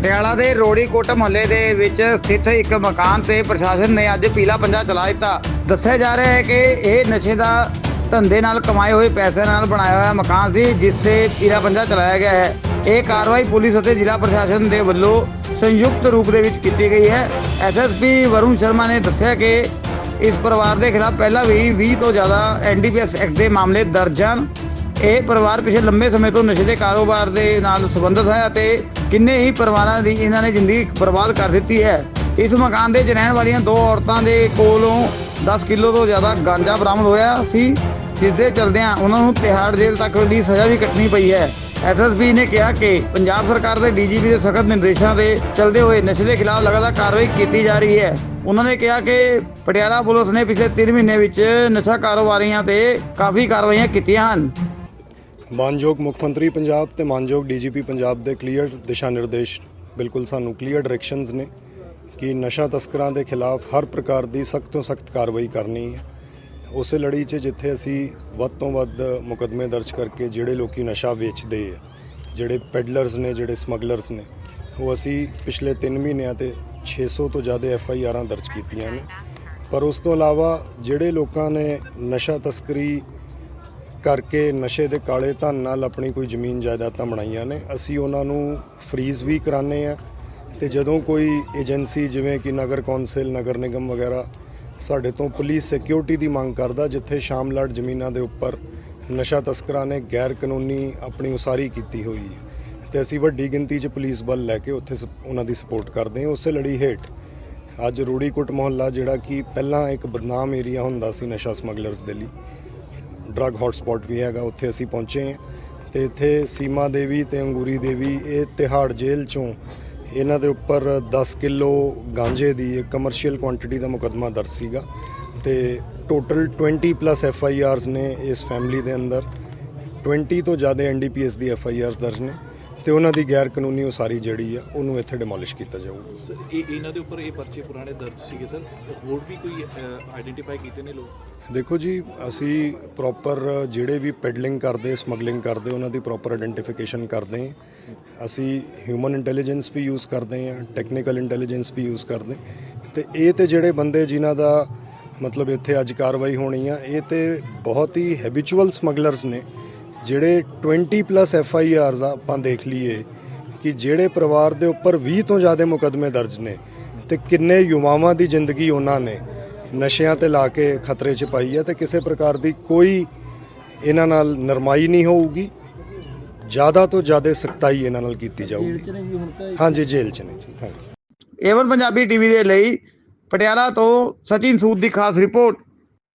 ਪਟਿਆਲਾ ਦੇ ਰੋੜੀ ਕੋਟ ਮੁਹੱਲੇ ਦੇ ਵਿੱਚ ਸਥਿਤ ਇੱਕ ਮਕਾਨ ਤੇ ਪ੍ਰਸ਼ਾਸਨ ਨੇ ਅੱਜ ਪੀਲਾ ਪੰਜਾ ਚਲਾ ਦਿੱਤਾ। ਦੱਸਿਆ ਜਾ ਰਿਹਾ ਹੈ ਕਿ ਇਹ ਨਸ਼ੇ ਦਾ ਧੰਦੇ ਨਾਲ ਕਮਾਏ ਹੋਏ ਪੈਸੇ ਨਾਲ ਬਣਾਇਆ ਹੋਇਆ ਮਕਾਨ ਸੀ, ਜਿਸ ਤੇ ਪੀਲਾ ਪੰਜਾ ਚਲਾਇਆ ਗਿਆ ਹੈ। ਇਹ ਕਾਰਵਾਈ ਪੁਲਿਸ ਅਤੇ ਜ਼ਿਲ੍ਹਾ ਪ੍ਰਸ਼ਾਸਨ ਦੇ ਵੱਲੋਂ ਸੰਯੁਕਤ ਰੂਪ ਦੇ ਵਿੱਚ ਕੀਤੀ ਗਈ ਹੈ। ਐਸਐਸਪੀ ਵਰੁਣ ਸ਼ਰਮਾ ਨੇ ਦੱਸਿਆ ਕਿ ਇਸ ਪਰਿਵਾਰ ਦੇ ਖਿਲਾਫ ਪਹਿਲਾਂ ਵੀ 20 ਤੋਂ ਜ਼ਿਆਦਾ ਐਨਡੀਪੀਐਸ ਐਕਟ ਦੇ ਮਾਮਲੇ ਦਰਜ ਹਨ। ਇਹ ਪਰਿਵਾਰ ਪਿਛਲੇ ਲੰਬੇ ਸਮੇਂ ਤੋਂ ਨਸ਼ੇ ਦੇ ਕਾਰੋਬਾਰ ਦੇ ਨਾਲ ਸੰਬੰਧਿਤ ਹੈ ਅਤੇ ਕਿੰਨੇ ਹੀ ਪਰਿਵਾਰਾਂ ਦੀ ਇਹਨਾਂ ਨੇ ਜ਼ਿੰਦਗੀ ਬਰਬਾਦ ਕਰ ਦਿੱਤੀ ਹੈ। ਇਸ ਮਕਾਨ ਦੇ ਰਹਿਣ ਵਾਲੀਆਂ ਦੋ ਔਰਤਾਂ ਦੇ ਕੋਲੋਂ 10 ਕਿਲੋ ਤੋਂ ਜ਼ਿਆਦਾ ਗਾਂਜਾ ਬਰਾਮਦ ਹੋਇਆ ਸੀ, ਜਿਸ ਦੇ ਚਲਦਿਆਂ ਉਹਨਾਂ ਨੂੰ ਤਿਹਾੜ ਜੇਲ੍ਹ ਤੱਕ ਦੀ ਸਜ਼ਾ ਵੀ ਕੱਟਣੀ ਪਈ ਹੈ। ਐਸਐਸਪੀ ਨੇ ਕਿਹਾ ਕਿ ਪੰਜਾਬ ਸਰਕਾਰ ਦੇ ਡੀਜੀਪੀ ਦੇ ਸਖਤ ਨਿਰਦੇਸ਼ਾਂ ਦੇ ਚਲਦੇ ਹੋਏ ਨਸ਼ੇ ਦੇ ਖਿਲਾਫ ਲਗਾਤਾਰ ਕਾਰਵਾਈ ਕੀਤੀ ਜਾ ਰਹੀ ਹੈ। ਉਹਨਾਂ ਨੇ ਕਿਹਾ ਕਿ ਪਟਿਆਲਾ ਪੁਲਿਸ ਨੇ ਪਿਛਲੇ 3 ਮਹੀਨੇ ਵਿੱਚ ਨਸ਼ਾ ਕਾਰੋਬਾਰੀਆਂ ਤੇ ਕਾਫੀ ਕਾਰਵਾਈਆਂ ਕੀਤੀਆਂ ਹਨ। ਮਾਨਯੋਗ ਮੁੱਖ ਮੰਤਰੀ ਪੰਜਾਬ ਤੇ ਮਾਨਯੋਗ ਡੀਜੀਪੀ ਪੰਜਾਬ ਦੇ ਕਲੀਅਰ ਦਿਸ਼ਾ ਨਿਰਦੇਸ਼ ਬਿਲਕੁਲ ਸਾਨੂੰ ਕਲੀਅਰ ਡਾਇਰੈਕਸ਼ਨਸ ਨੇ ਕਿ ਨਸ਼ਾ ਤਸਕਰਾਂ ਦੇ ਖਿਲਾਫ ਹਰ ਪ੍ਰਕਾਰ ਦੀ ਸਖਤ ਤੋਂ ਸਖਤ ਕਾਰਵਾਈ ਕਰਨੀ ਹੈ। ਉਸੇ ਲੜੀ 'ਚ ਜਿੱਥੇ ਅਸੀਂ ਵੱਧ ਤੋਂ ਵੱਧ ਮੁਕਦਮੇ ਦਰਜ ਕਰਕੇ ਜਿਹੜੇ ਲੋਕੀ ਨਸ਼ਾ ਵੇਚਦੇ ਆ, ਜਿਹੜੇ ਪੈਡਲਰਸ ਨੇ, ਜਿਹੜੇ ਸਮਗਲਰਸ ਨੇ, ਉਹ ਅਸੀਂ ਪਿਛਲੇ 3 ਮਹੀਨਿਆਂ ਤੇ 600 ਤੋਂ ਜ਼ਿਆਦਾ ਐਫ ਆਈ ਆਰਾਂ ਦਰਜ ਕੀਤੀਆਂ ਨੇ। ਪਰ ਉਸ ਤੋਂ ਇਲਾਵਾ ਜਿਹੜੇ ਲੋਕਾਂ ਨੇ ਨਸ਼ਾ ਤਸਕਰੀ ਕਰਕੇ ਨਸ਼ੇ ਦੇ ਕਾਲੇ ਧਨ ਨਾਲ ਆਪਣੀ ਕੋਈ ਜ਼ਮੀਨ ਜਾਇਦਾਦਾਂ ਬਣਾਈਆਂ ਨੇ। ਅਸੀਂ ਉਹਨਾਂ ਨੂੰ ਫਰੀਜ਼ ਵੀ ਕਰਾਨੇ ਆ ਤੇ ਜਦੋਂ ਕੋਈ ਏਜੰਸੀ ਜਿਵੇਂ ਕਿ ਨਗਰ ਕੌਂਸਲ, ਨਗਰ ਨਿਗਮ ਵਗੈਰਾ ਸਾਡੇ ਤੋਂ ਪੁਲਿਸ ਸਿਕਿਉਰਿਟੀ ਦੀ ਮੰਗ ਕਰਦਾ, ਜਿੱਥੇ ਸ਼ਾਮਲਾਟ ਜ਼ਮੀਨਾਂ ਦੇ ਉੱਪਰ ਨਸ਼ਾ ਤਸਕਰਾਂ ਨੇ ਗੈਰ ਕਾਨੂੰਨੀ ਆਪਣੀ ਉਸਾਰੀ ਕੀਤੀ ਹੋਈ ਹੈ। ਤੇ ਅਸੀਂ ਵੱਡੀ ਗਿਣਤੀ 'ਚ ਪੁਲਿਸ ਬਲ ਲੈ ਕੇ ਉੱਥੇ ਸਪ- ਉਹਨਾਂ ਦੀ ਸਪੋਰਟ ਕਰਦੇ ਹਾਂ। ਉਸੇ ਲੜੀ ਹੇਠ ਅੱਜ ਰੂੜੀਕੁੱਟ ਮੁਹੱਲਾ ਜਿਹੜਾ ਕਿ ਪਹਿਲਾਂ ਇੱਕ ਬਦਨਾਮ ਏਰੀਆ ਹੁੰਦਾ ਸੀ ਨਸ਼ਾ ਸਮਗਲਰਸ ਦੇ ਲਈ। ਡਰੱਗ ਹੌਟਸਪੌਟ ਵੀ ਹੈਗਾ, ਉੱਥੇ ਅਸੀਂ ਪਹੁੰਚੇ ਹਾਂ। ਤੇ ਇੱਥੇ ਸੀਮਾ ਦੇਵੀ ਤੇ ਅੰਗੂਰੀ ਦੇਵੀ, ਇਹ ਤਿਹਾੜ ਜੇਲ੍ਹ ਚੋਂ ਇਹਨਾਂ ਦੇ ਉੱਪਰ 10 ਕਿਲੋ ਗਾਂਜੇ ਦੀ ਇੱਕ ਕਮਰਸ਼ੀਅਲ ਕੁਆਂਟੀਟੀ ਦਾ ਮੁਕੱਦਮਾ ਦਰਜ ਸੀਗਾ। ਤੇ total 20 plus F I Rs ਨੇ ਇਸ ਫੈਮਿਲੀ ਦੇ ਅੰਦਰ। 20 ਤੋਂ ਜ਼ਿਆਦਾ ਐਨ ਡੀ ਪੀ ਐਸ ਦੀ ਐਫ ਆਈ ਆਰਸ ਦਰਜ ਨੇ। ਤੇ ਉਹਨਾਂ ਦੀ ਗੈਰ ਕਾਨੂੰਨੀ ਉਸਾਰੀ ਜਿਹੜੀ ਆ ਉਹਨੂੰ ਇੱਥੇ ਡਿਮੋਲਿਸ਼ ਕੀਤਾ ਜਾਊਗਾ। ਸਰ ਇਹ ਇਹਨਾਂ ਦੇ ਉੱਪਰ ਇਹ ਪਰਚੇ ਪੁਰਾਣੇ ਦਰਜ ਸੀਗੇ ਸਰ। ਹੋਰ ਵੀ ਕੋਈ ਆਇਡੈਂਟੀਫਾਈ ਕੀਤੇ ਨੇ ਲੋਕ? ਦੇਖੋ ਜੀ ਅਸੀਂ ਪ੍ਰੋਪਰ ਜਿਹੜੇ ਵੀ ਪੈਡਲਿੰਗ ਕਰਦੇ ਸਮਗਲਿੰਗ ਕਰਦੇ ਉਹਨਾਂ ਦੀ ਪ੍ਰੋਪਰ ਆਇਡੈਂਟੀਫਿਕੇਸ਼ਨ ਕਰਦੇ ਹਾਂ। ਅਸੀਂ ਹਿਊਮਨ ਇੰਟੈਲੀਜੈਂਸ ਵੀ ਯੂਜ਼ ਕਰਦੇ ਹਾਂ ਟੈਕਨੀਕਲ ਇੰਟੈਲੀਜੈਂਸ ਵੀ ਯੂਜ਼ ਕਰਦੇ। ਤੇ ਇਹ ਤੇ ਜਿਹੜੇ ਬੰਦੇ ਜਿਨ੍ਹਾਂ ਦਾ ਮਤਲਬ ਇੱਥੇ ਅੱਜ ਕਾਰਵਾਈ ਹੋਣੀ ਆ ਇਹ ਤੇ ਬਹੁਤ ਹੀ ਹੈਬਿਚੁਅਲ ਸਮਗਲਰਸ ਨੇ। ਜਿਹੜੇ 20 ਪਲੱਸ ਐਫ ਆਈ ਆਰਸ ਆਪਾਂ ਦੇਖ ਲਈਏ ਕਿ ਜਿਹੜੇ ਪਰਿਵਾਰ ਦੇ ਉੱਪਰ 20 ਤੋਂ ਜ਼ਿਆਦਾ ਮੁਕੱਦਮੇ ਦਰਜ ਨੇ ਤੇ ਕਿੰਨੇ ਯੁਵਾਵਾਂ ਦੀ ਜ਼ਿੰਦਗੀ ਉਹਨਾਂ ਨੇ ਨਸ਼ਿਆਂ ਤੇ ਲਾ ਕੇ ਖਤਰੇ 'ਚ ਪਾਈ ਹੈ ਤੇ ਕਿਸੇ ਪ੍ਰਕਾਰ ਦੀ ਕੋਈ ਇਹਨਾਂ ਨਾਲ ਨਰਮਾਈ ਨਹੀਂ ਹੋਊਗੀ। ਜ਼ਿਆਦਾ ਤੋਂ ਜ਼ਿਆਦਾ ਸਖਤਾਈ ਇਹਨਾਂ ਨਾਲ ਕੀਤੀ ਜਾਊਗੀ। ਹਾਂਜੀ ਜੇਲ੍ਹ 'ਚ ਨੇ ਜੀ ਹਾਂਜੀ। ਏਵਨ ਪੰਜਾਬੀ ਟੀਵੀ ਦੇ ਲਈ ਪਟਿਆਲਾ ਤੋਂ ਸਚਿਨ ਸੂਦ ਦੀ ਖਾਸ ਰਿਪੋਰਟ।